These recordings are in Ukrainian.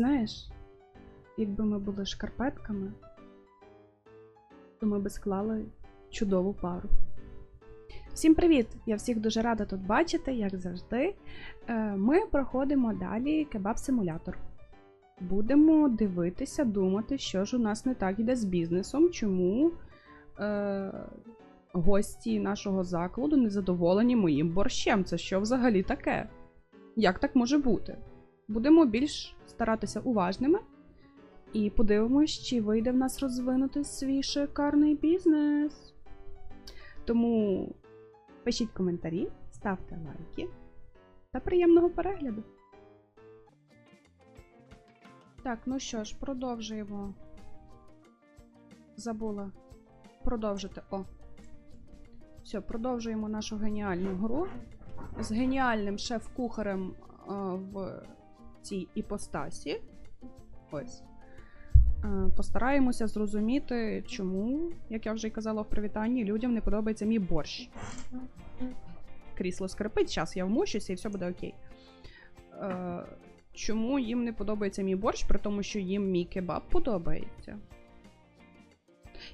Знаєш, якби ми були шкарпетками, то ми би склали чудову пару. Всім привіт! Я всіх дуже рада тут бачити, як завжди. Е, Ми проходимо далі кебаб-симулятор. Будемо дивитися, думати, що ж у нас не так іде з бізнесом, чому е, гості нашого закладу не задоволені моїм борщем. Це що взагалі таке? Як так може бути? Будемо більш старатися уважними і подивимось, чи вийде в нас розвинути свій шикарний бізнес. Тому пишіть коментарі, ставте лайки та приємного перегляду. Так, ну що ж, продовжуємо. Забула продовжити. О. Все, продовжуємо нашу геніальну гру з геніальним шеф-кухарем а, в цій іпостасі. Ось. Е, Постараємося зрозуміти, чому, як я вже й казала в привітанні, людям не подобається мій борщ. Крісло скрипить, зараз я вмощуся і все буде окей. Е, чому їм не подобається мій борщ, при тому, що їм мій кебаб подобається?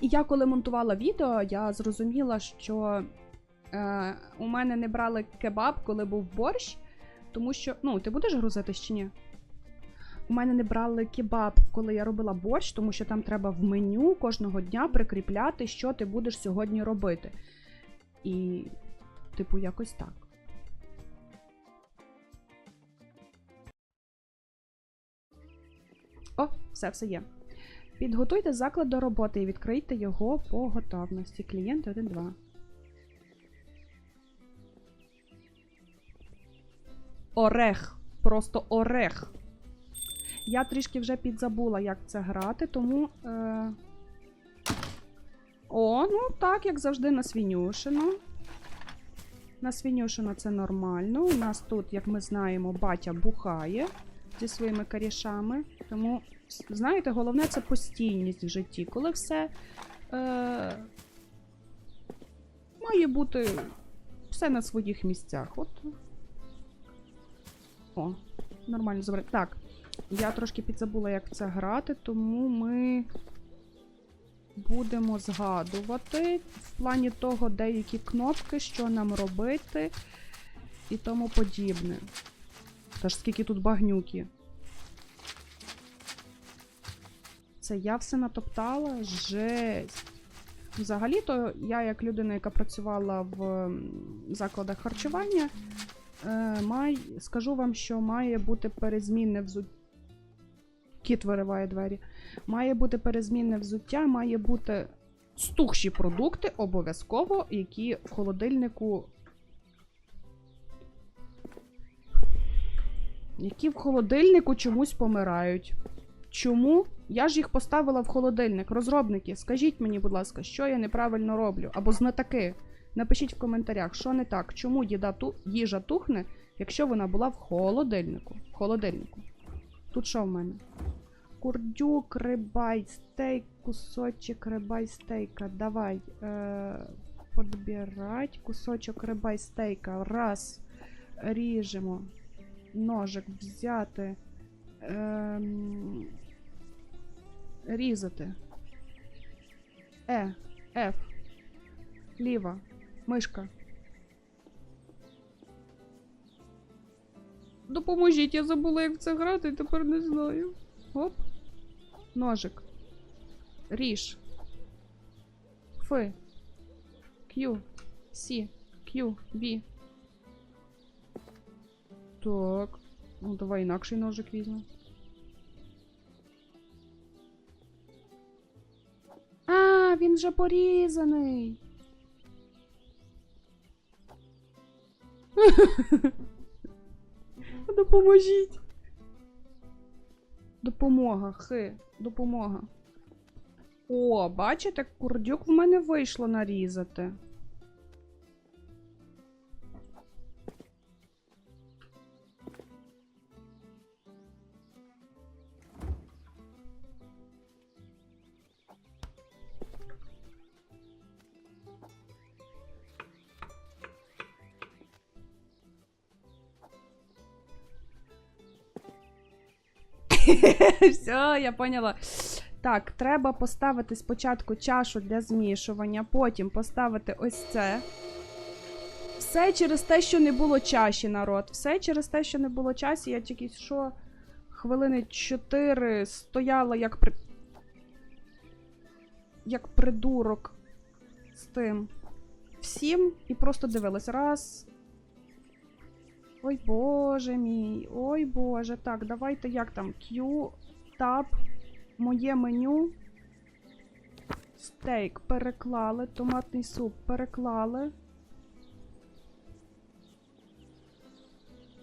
І я коли монтувала відео, я зрозуміла, що е, у мене не брали кебаб, коли був борщ, тому що. Ну, ти будеш грузитись чи ні? У мене не брали кебаб, коли я робила борщ, тому що там треба в меню кожного дня прикріпляти, що ти будеш сьогодні робити. І, типу, якось так. О, все, все є. Підготуйте заклад до роботи і відкрийте його по готовності. Клієнт 1-2. Орех. Просто орех. Я трішки вже підзабула, як це грати, тому. Е... О, ну так, як завжди, на свинюшину. На свинюшину це нормально. У нас тут, як ми знаємо, батя бухає зі своїми корішами. Тому, знаєте, головне це постійність в житті. Коли все е... має бути все на своїх місцях. От. О, нормально забрати. Так. Я трошки підзабула, як це грати, тому ми будемо згадувати в плані того, деякі кнопки, що нам робити і тому подібне. Та ж скільки тут багнюки. Це я все натоптала? Жесть. Взагалі-то я, як людина, яка працювала в закладах харчування, май, скажу вам, що має бути перезмінне взуття. Кіт вириває двері. Має бути перезмінне взуття, має бути стухші продукти обов'язково, які в холодильнику. Які в холодильнику чомусь помирають. Чому? Я ж їх поставила в холодильник. Розробники, скажіть мені, будь ласка, що я неправильно роблю? Або знатаки. Напишіть в коментарях, що не так, чому їда їжа тухне, якщо вона була в холодильнику. В холодильнику. Тут що в мене? Курдюк, рибай, стейк, кусочек рибай стейка. Давай. Е, подбирать кусочок рибай стейка. Раз. Ріжемо. Ножик взяти. Ем, різати. Е. Ф. Ліва. Мишка. Допоможіть, я забула, як це грати, і тепер не знаю. Оп. Ножик. Ріж. Ф. Q. С. Q. B. Так. Ну, давай інакший ножик візьмемо. А, він вже порізаний. Допоможіть. Допомога, хи, допомога. О, бачите, курдюк в мене вийшло нарізати. Все, я поняла. Так, треба поставити спочатку чашу для змішування, потім поставити ось це. Все через те, що не було чаші, народ. Все через те, що не було часі. Я тільки що хвилини 4 стояла як при. Як придурок з тим всім і просто дивилась. Раз. Ой боже мій, ой боже. Так, давайте як там? Q, Tab, моє меню. Стейк переклали, томатний суп переклали.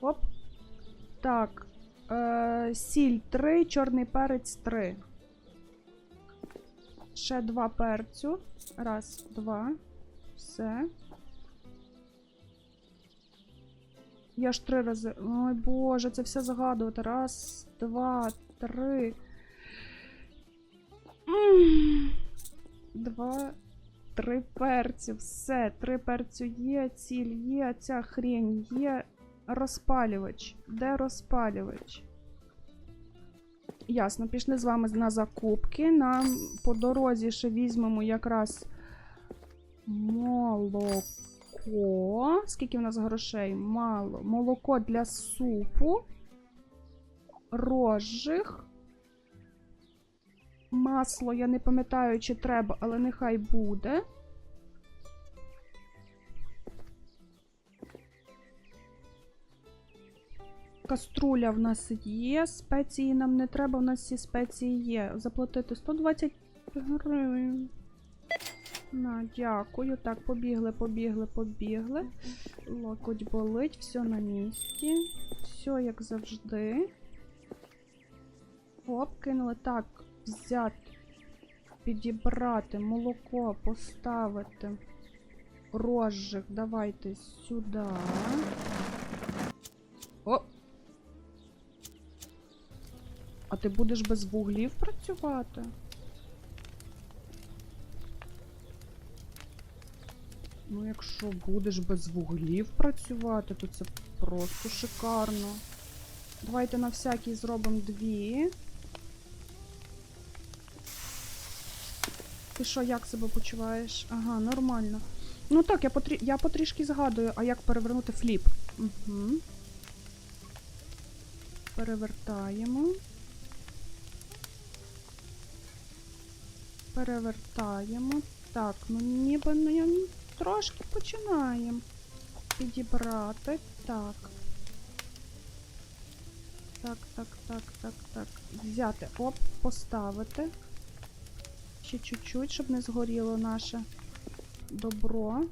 Оп. Так. Е, сіль 3, чорний перець 3. Ще два перцю. Раз, два. Все. Я ж три рази. Ой боже, це все загадувати. Раз, два, три. Два, три перцю. Все, три перцю є, ціль є, ця хрень є. Розпалювач. Де розпалювач? Ясно, пішли з вами на закупки. Нам по дорозі ще візьмемо якраз молоко. Скільки в нас грошей? Мало. Молоко для супу. Розжиг. Масло, я не пам'ятаю, чи треба, але нехай буде. Каструля в нас є, спеції нам не треба, в нас всі спеції є. Заплатити 120 гривень. На, дякую. Так, побігли, побігли, побігли. Локоть болить, все на місці. Все як завжди. Оп, кинули. Так, взяти, підібрати, молоко поставити. Розжиг, давайте сюди. Оп. А ти будеш без вуглів працювати? Ну, якщо будеш без вуглів працювати, то це просто шикарно. Давайте на всякий зробимо дві. Ти що, як себе почуваєш? Ага, нормально. Ну так, я, потрі... я потрішки згадую, а як перевернути фліп. Угу. Перевертаємо. Перевертаємо. Так, ну ніби ну, трошки починаємо. Підібрати. Так. Так, так, так, так, так. Взяти. Оп, поставити. Ще чуть-чуть, щоб не згоріло наше добро.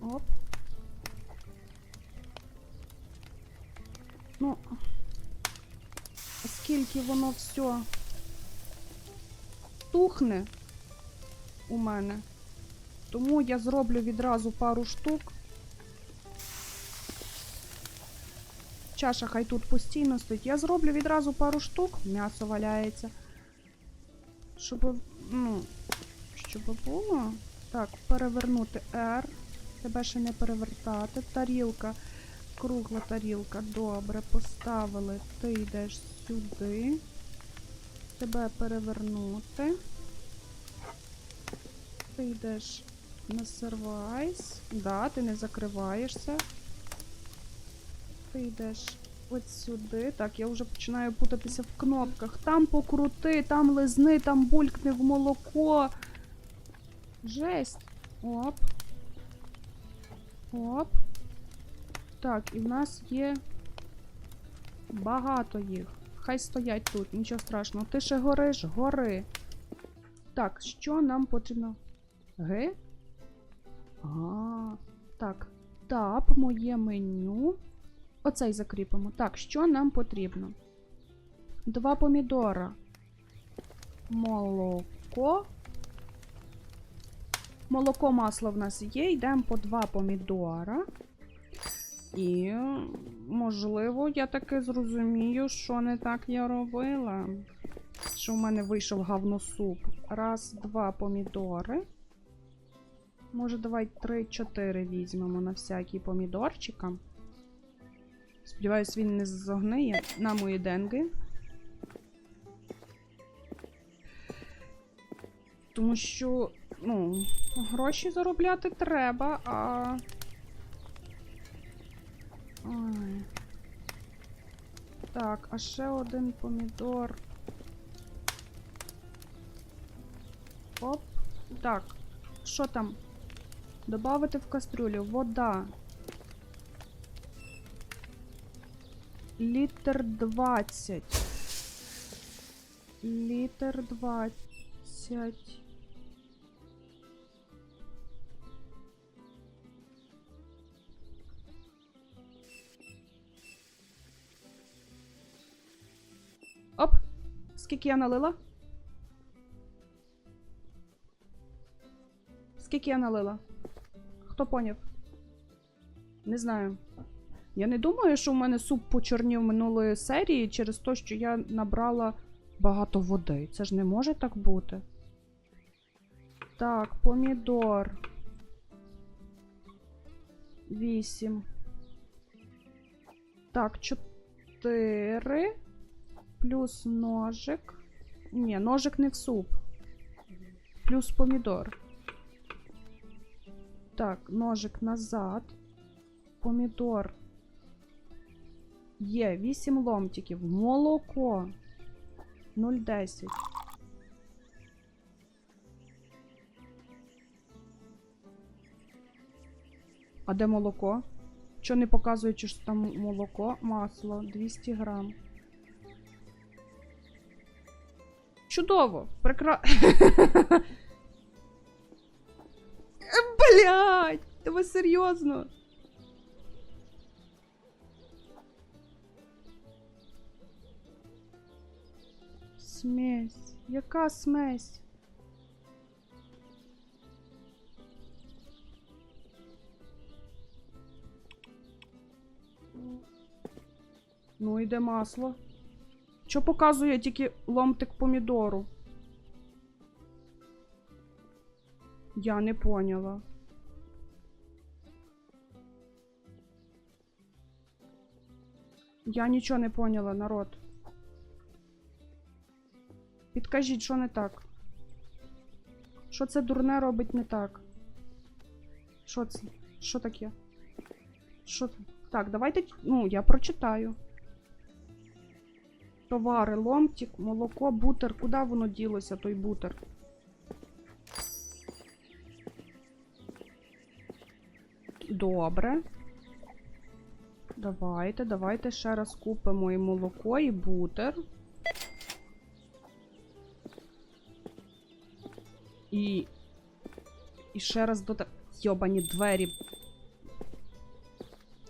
Оп. Ну, оскільки воно все тухне у мене, тому я зроблю відразу пару штук. Чаша хай тут постійно стоїть. Я зроблю відразу пару штук, м'ясо валяється. Щоб, ну, щоб було. Так, перевернути R. Тебе ще не перевертати. Тарілка. Кругла тарілка. Добре, поставили. Ти йдеш сюди. Тебе перевернути. Ти йдеш на сервайс. Да, ти не закриваєшся. Ти йдеш от сюди. Так, я вже починаю путатися в кнопках. Там покрути, там лизни, там булькни в молоко. Жесть. Оп. Оп. Так, і в нас є багато їх. Хай стоять тут, нічого страшного. Ти ще гориш, гори. Так, що нам потрібно? Г? А, так. Тап, моє меню. Оцей закріпимо. Так, що нам потрібно? Два помідора. Молоко. Молоко, масло в нас є. Йдемо по два помідора. І, можливо, я таки зрозумію, що не так я робила. Що в мене вийшов говносуп. Раз, два помідори. Може, давай три-чотири візьмемо на всякий помідорчика. Сподіваюсь, він не зогниє на мої денги. Тому що, ну, гроші заробляти треба, а. Ой. Так, а ще один помідор. Оп. Так, що там? Добавити в кастрюлю. Вода. Літр 20. Літр 20. Оп! Скільки я налила? Скільки я налила? Хто поняв? Не знаю. Я не думаю, що в мене суп почорнів минулої серії через те, що я набрала багато води. Це ж не може так бути. Так, помідор. Вісім. Так, чотири. Плюс ножик. Ні, ножик не в суп. Плюс помідор. Так, ножик назад. Помідор. Є 8 ломтиків. Молоко. 0,10. А де молоко? Що не показуючи, що там молоко, масло 200 грам. Чудово! Прекра... Блять! Та ви серйозно? Смесь. Яка смесь? Ну, йде масло. Що показує тільки ломтик помідору? Я не поняла. Я нічого не поняла, народ. Підкажіть, що не так? Що це дурне робить не так? Що це? Що таке? Що це? Так, давайте. Ну, я прочитаю. Товари, ломтик, молоко, бутер. Куди воно ділося, той бутер? Добре. Давайте, давайте ще раз купимо і молоко, і бутер. І. І ще раз дода. Йобані двері.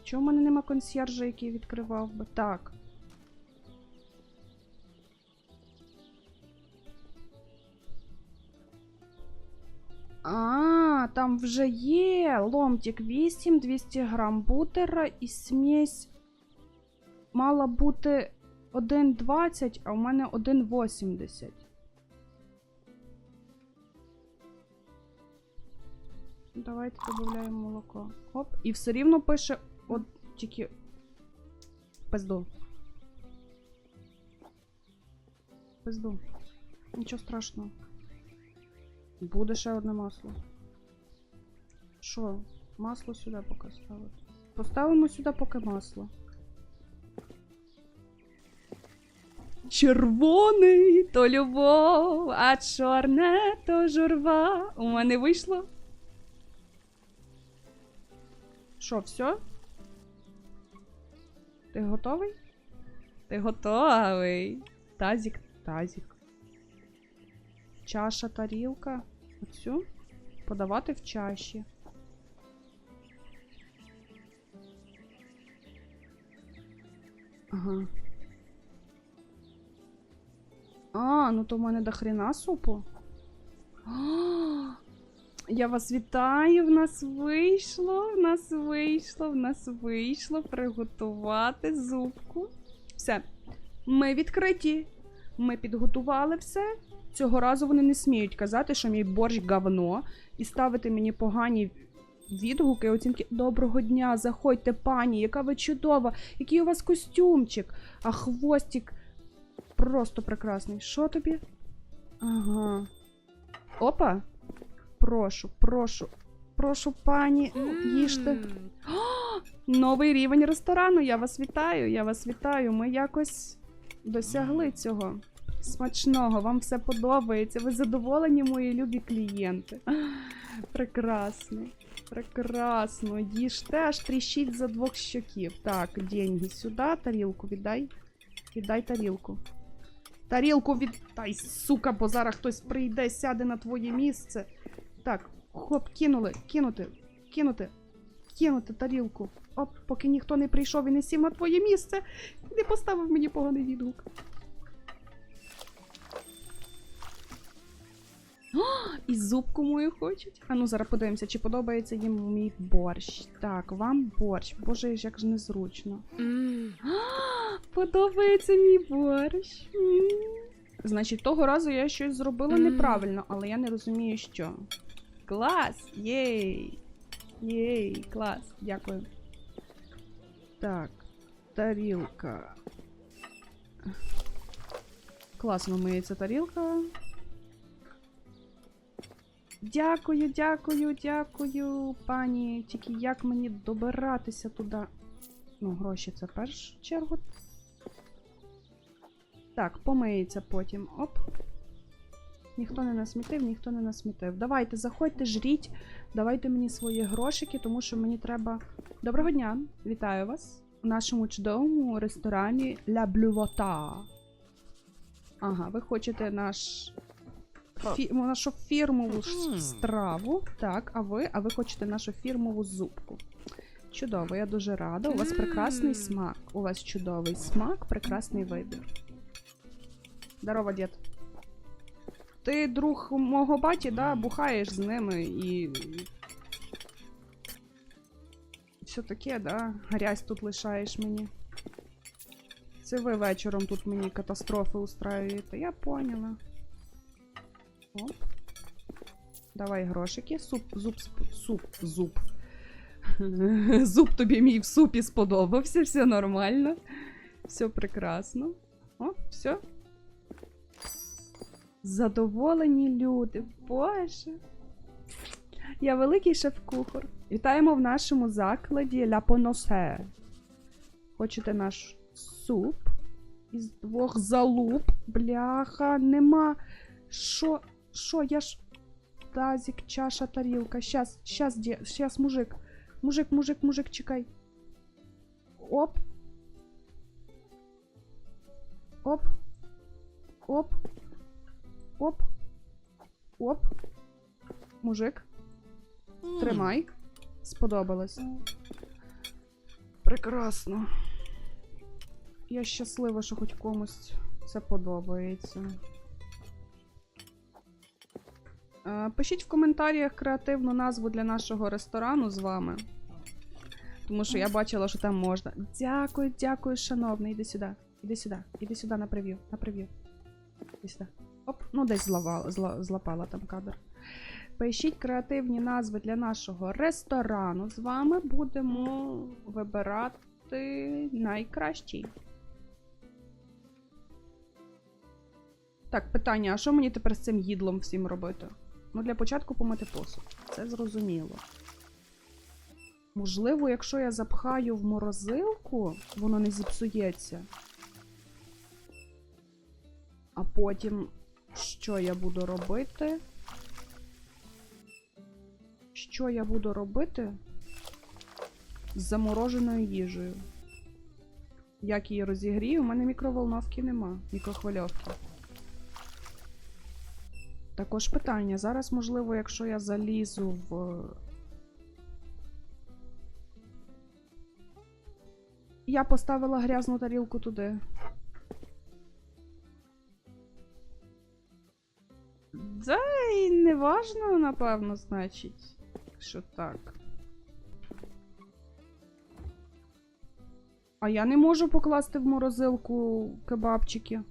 Чого в мене нема консьержа, який відкривав би? Так. А, там вже є ломтик 8, 200 грам бутера і смесь мала бути 1,20, а у мене 1,80. Давайте додаємо молоко. Оп. І все рівно пише от тільки пизду. Пизду. Нічого страшного. Буде ще одне масло. Що? Масло сюди поки ставити. Поставимо сюди поки масло. Червоний то любов, а чорне то журва. У мене вийшло. Що, все? Ти готовий? Ти готовий. Тазік, тазік. Чаша, тарілка. Оцю подавати в чаші. Ага. А, ну то в мене до хрена супу. А, Я вас вітаю. В нас вийшло, в нас вийшло, в нас вийшло приготувати зубку. Все. Ми відкриті. Ми підготували все. Цього разу вони не сміють казати, що мій борщ говно, і ставити мені погані відгуки, оцінки. Доброго дня, заходьте, пані, яка ви чудова, який у вас костюмчик, а хвостик просто прекрасний. Що тобі? Ага. Опа. Прошу, прошу, прошу, пані, їжте. Новий рівень ресторану. Я вас вітаю, я вас вітаю. Ми якось досягли цього. Смачного, вам все подобається. Ви задоволені, мої любі клієнти. Прекрасно. Прекрасно. Їжте, аж тріщить за двох щоків. Так, деньги сюди, тарілку віддай. Віддай тарілку. Тарілку віддай, сука, бо зараз хтось прийде, сяде на твоє місце. Так, хоп, кинули, кинути, кинути, кинути тарілку. Оп, поки ніхто не прийшов і не сів на твоє місце, не поставив мені поганий відгук. О, і зубку мою хочуть. А ну зараз подивимося, чи подобається їм мій борщ. Так, вам борщ. Боже, як ж незручно. Подобається мій борщ. Значить, того разу я щось зробила неправильно, але я не розумію, що. Клас! Єй! Єй, клас, дякую. Так, тарілка. Класно миється тарілка. Дякую, дякую, дякую, пані. Тільки як мені добиратися туди? Ну, гроші це в першу чергу. Так, помиється потім. Оп. Ніхто не насмітив, ніхто не насмітив. Давайте, заходьте, жріть, давайте мені свої грошики, тому що мені треба. Доброго дня! Вітаю вас у нашому чудовому ресторані La Bluvota. Ага, ви хочете наш. Фі... нашу фірмову страву. Так, а ви? А ви хочете нашу фірмову зубку. Чудово, я дуже рада. У вас прекрасний смак. У вас чудовий смак, прекрасний вибір. Здорово, дід. Ти друг мого баті, да, бухаєш з ними і. Все таке, да? Грязь тут лишаєш мені. Це ви вечором тут мені катастрофи устраюєте. Я поняла. Оп. Давай грошики. Суп, зуб, суп, зуб. Зуб тобі мій в супі сподобався, все нормально. Все прекрасно. О, все. Задоволені люди. Боже. Я великий шеф-кухар. Вітаємо в нашому закладі La Ponosse. Хочете наш суп із двох залуп? Бляха, нема. Що? Що? Я ж. Тазик, чаша, тарілка. Щас, щас, де, щас, мужик. Мужик, мужик, мужик, чекай. Оп. Оп. Оп. Оп. Оп. Мужик, тримай. Сподобалось. Прекрасно. Я щаслива, що хоч комусь це подобається. Е, Пишіть в коментарях креативну назву для нашого ресторану з вами. Тому що я бачила, що там можна. Дякую, дякую, шановний. Іди сюди. Іди сюди. Іди сюди на прев'ю. На прев'ю. Іди сюди. Оп, ну десь зловала, зла, злапала там кадр. Пишіть креативні назви для нашого ресторану. З вами будемо вибирати найкращий. Так, питання: а що мені тепер з цим їдлом всім робити? Ну, для початку помити посуд. Це зрозуміло. Можливо, якщо я запхаю в морозилку, воно не зіпсується. А потім що я буду робити? Що я буду робити з замороженою їжею? Як її розігрію? У мене мікроволновки нема, мікрохвильовки. Також питання. Зараз, можливо, якщо я залізу в. Я поставила грязну тарілку туди. Да, і не важно, напевно, значить, що так. А я не можу покласти в морозилку кебабчики.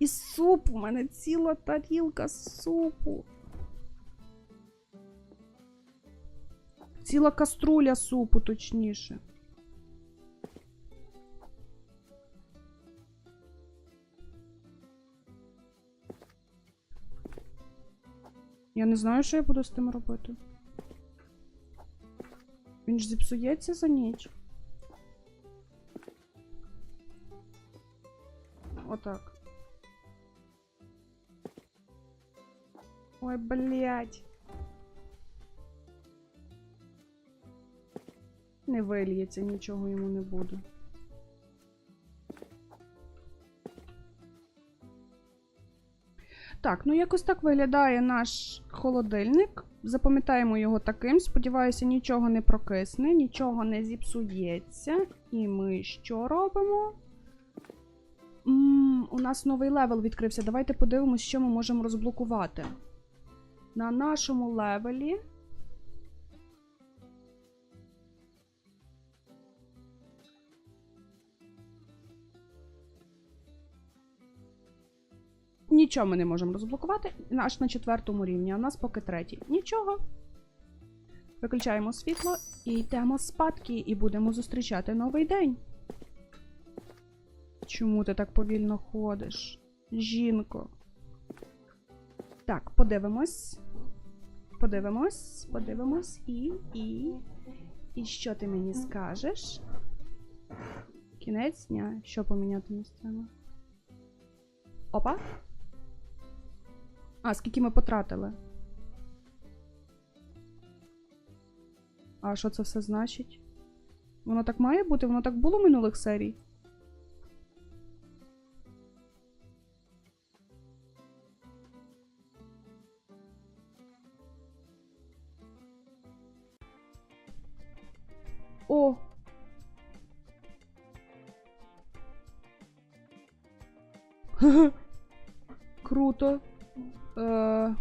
І суп, у мене ціла тарілка супу. Ціла каструля супу, точніше. Я не знаю, що я буду з тим робити. Він ж зіпсується за ніч. Отак. Ой, блядь. Не вильється, нічого йому не буде. Так, ну якось так виглядає наш холодильник. Запам'ятаємо його таким. Сподіваюся, нічого не прокисне, нічого не зіпсується. І ми що робимо? м у нас новий левел відкрився. Давайте подивимось, що ми можемо розблокувати. На нашому левелі. Нічого ми не можемо розблокувати. Аж на четвертому рівні, а у нас поки третій. Нічого. Виключаємо світло і йдемо спадки, і будемо зустрічати новий день. Чому ти так повільно ходиш? Жінко. Так, подивимось. Подивимось, подивимось і. і. І що ти мені скажеш? Кінець дня. Що поміняти місцями? Опа. А, скільки ми потратили? А що це все значить? Воно так має бути? Воно так було минулих серій? Круто. Е...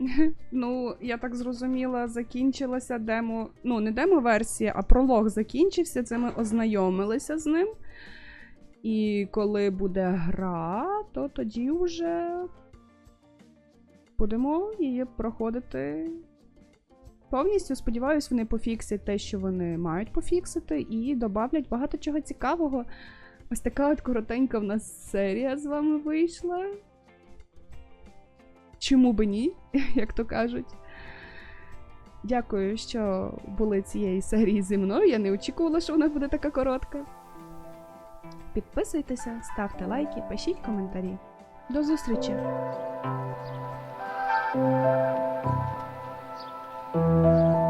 Ну, я так зрозуміла, закінчилася демо. Ну, не демо-версія, а пролог закінчився. Це ми ознайомилися з ним. І коли буде гра, то тоді вже будемо її проходити повністю. Сподіваюсь, вони пофіксять те, що вони мають пофіксити, і додавлять багато чого цікавого. Ось така от коротенька в нас серія з вами вийшла. Чому би ні, як то кажуть. Дякую, що були цієї серії зі мною. Я не очікувала, що вона буде така коротка. Підписуйтеся, ставте лайки, пишіть коментарі. До зустрічі! Thank you.